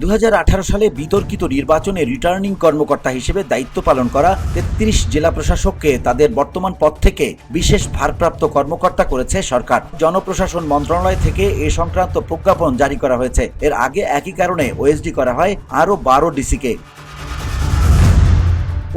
দু হাজার আঠারো সালে বিতর্কিত নির্বাচনে রিটার্নিং কর্মকর্তা হিসেবে দায়িত্ব পালন করা তেত্রিশ জেলা প্রশাসককে তাদের বর্তমান পদ থেকে বিশেষ ভারপ্রাপ্ত কর্মকর্তা করেছে সরকার। জনপ্রশাসন মন্ত্রণালয় থেকে এ সংক্রান্ত প্রজ্ঞাপন জারি করা হয়েছে। এর আগে একই কারণে ওএসডি করা হয় আরও বারো ডিসিকে।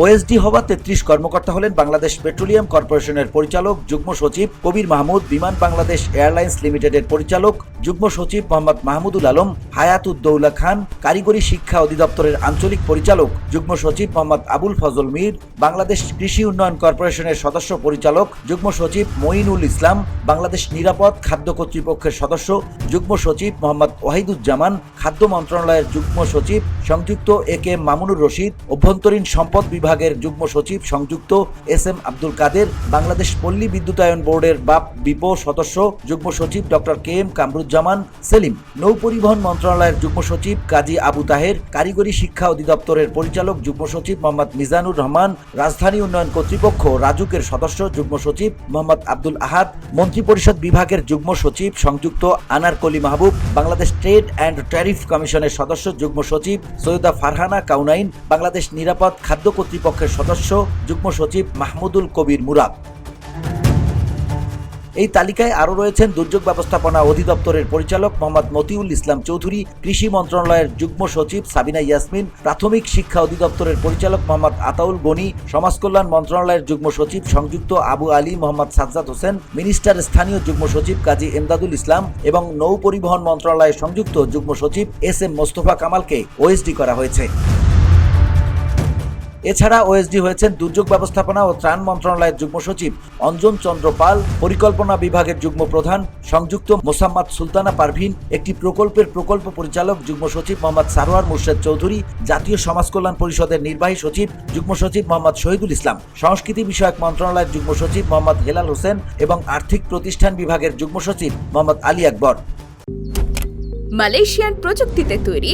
ওএসডি হওয়া তেত্রিশ কর্মকর্তা হলেন বাংলাদেশ পেট্রোলিয়াম কর্পোরেশনের পরিচালক, যুগ্ম সচিব কবির মাহমুদ, বিমান বাংলাদেশ এয়ারলাইন্স লিমিটেডের পরিচালক, যুগ্ম সচিব মোহাম্মদ মাহমুদুল আলম, হায়াতুদ্দৌলা খান, কারিগরি শিক্ষা অধিদপ্তরের আঞ্চলিক পরিচালক, যুগ্ম সচিব মোহাম্মদ আবুল ফজল মীর, বাংলাদেশ কৃষি উন্নয়ন কর্পোরেশনের সদস্য পরিচালক, যুগ্ম সচিব মঈনুল ইসলাম, বাংলাদেশ নিরাপদ খাদ্য কর্তৃপক্ষের সদস্য, যুগ্ম সচিব মোহাম্মদ ওয়াহিদুজ্জামান খাদ্য মন্ত্রণালয়ের যুগ্ম সচিব সংযুক্ত এ কে মামুনুর রশিদ, অভ্যন্তরীণ সম্পদ বিভাগের যুগ্ম সচিব সংযুক্ত এস এম আব্দুল কাদের, বাংলাদেশ পল্লী বিদ্যুতায়ন বোর্ডের বাপ বিপো সদস্য যুগ্ম সচিব doctor K M Kamruzzaman, Selim. নৌ পরিবহন মন্ত্রণালয়ের যুগ্ম সচিব কাজী আবু তাহের, কারিগরি শিক্ষা অধিদপ্তরের পরিচালক যুগ্ম সচিব মোহাম্মদ মিজানুর রহমান, রাজধানী উন্নয়ন কর্তৃপক্ষ রাজুকের সদস্য যুগ্ম সচিব মোহাম্মদ আব্দুল আহাদ, মন্ত্রিপরিষদ বিভাগের যুগ্ম সচিব সংযুক্ত Anarkali Mahbub, Bangladesh trade and tariff কমিশনের সদস্য, যুগ্ম সচিব সৈয়দা ফারহানা কাউনাইন, বাংলাদেশ নিরাপদ খাদ্য কর্তৃপক্ষের সদস্য, যুগ্ম সচিব মাহমুদুল কবির মুরাদ। এই তালিকায় আরও রয়েছেন দুর্যোগ ব্যবস্থাপনা অধিদপ্তরের পরিচালক মোহাম্মদ মতিউল ইসলাম চৌধুরী, কৃষি মন্ত্রণালয়ের যুগ্ম সচিব সাবিনা ইয়াসমিন, প্রাথমিক শিক্ষা অধিদপ্তরের পরিচালক মোহাম্মদ আতাউল গনি, সমাজ কল্যাণ মন্ত্রণালয়ের যুগ্ম সচিব সংযুক্ত আবু আলী মোহাম্মদ সাজ্জাদ হোসেন, মিনিস্টার স্থানীয় যুগ্ম সচিব কাজী এমদাদুল ইসলাম এবং নৌ পরিবহন মন্ত্রণালয়ের সংযুক্ত যুগ্ম সচিব এস এম মোস্তফা কামালকে ওএসডি করা হয়েছে। এছাড়া ওএসডি হয়েছেন দুর্যোগ ব্যবস্থাপনা ও ত্রাণ মন্ত্রণালয়ের যুগ্ম সচিব অঞ্জন চন্দ্র পাল, পরিকল্পনা বিভাগের যুগ্ম প্রধান সংযুক্ত মোসাম্মদ সুলতানা পারভিন, একটি প্রকল্পের প্রকল্প পরিচালক যুগ্ম সচিব মোহাম্মদ সারোয়ার মুর্শেদ চৌধুরী, জাতীয় সমাজ কল্যাণ পরিষদের নির্বাহী সচিব যুগ্ম সচিব মোহাম্মদ শহীদুল ইসলাম, সংস্কৃতি বিষয়ক মন্ত্রণালয়ের যুগ্ম সচিব মোহাম্মদ হেলাল হোসেন এবং আর্থিক প্রতিষ্ঠান বিভাগের যুগ্ম সচিব মোহাম্মদ আলী আকবর। মালয়েশিয়ান প্রযুক্তিতে তৈরি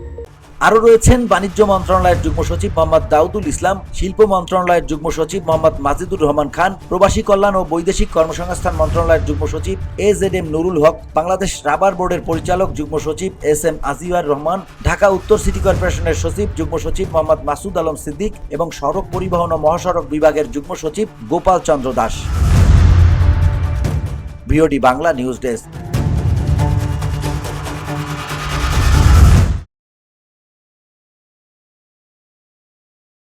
আরও রয়েছেন বাণিজ্য মন্ত্রণালয়ের যুগ্ম সচিব মোহাম্মদ দাউদুল ইসলাম, শিল্প মন্ত্রণালয়ের যুগ্ম সচিব মোহাম্মদ মাজিদুর রহমান খান, প্রবাসী কল্যাণ ও বৈদেশিক কর্মসংস্থান মন্ত্রণালয়ের যুগ্ম সচিব A Z M Nurul Haque, Bangladesh rubber বোর্ডের পরিচালক যুগ্ম সচিব এস এম আজিওয়ার রহমান, ঢাকা উত্তর সিটি কর্পোরেশনের সচিব যুগ্ম সচিব মোহাম্মদ মাসুদ আলম সিদ্দিক এবং সড়ক পরিবহন ও মহাসড়ক বিভাগের যুগ্ম সচিব Gopal Chandra Das. VOD Bangla news desk.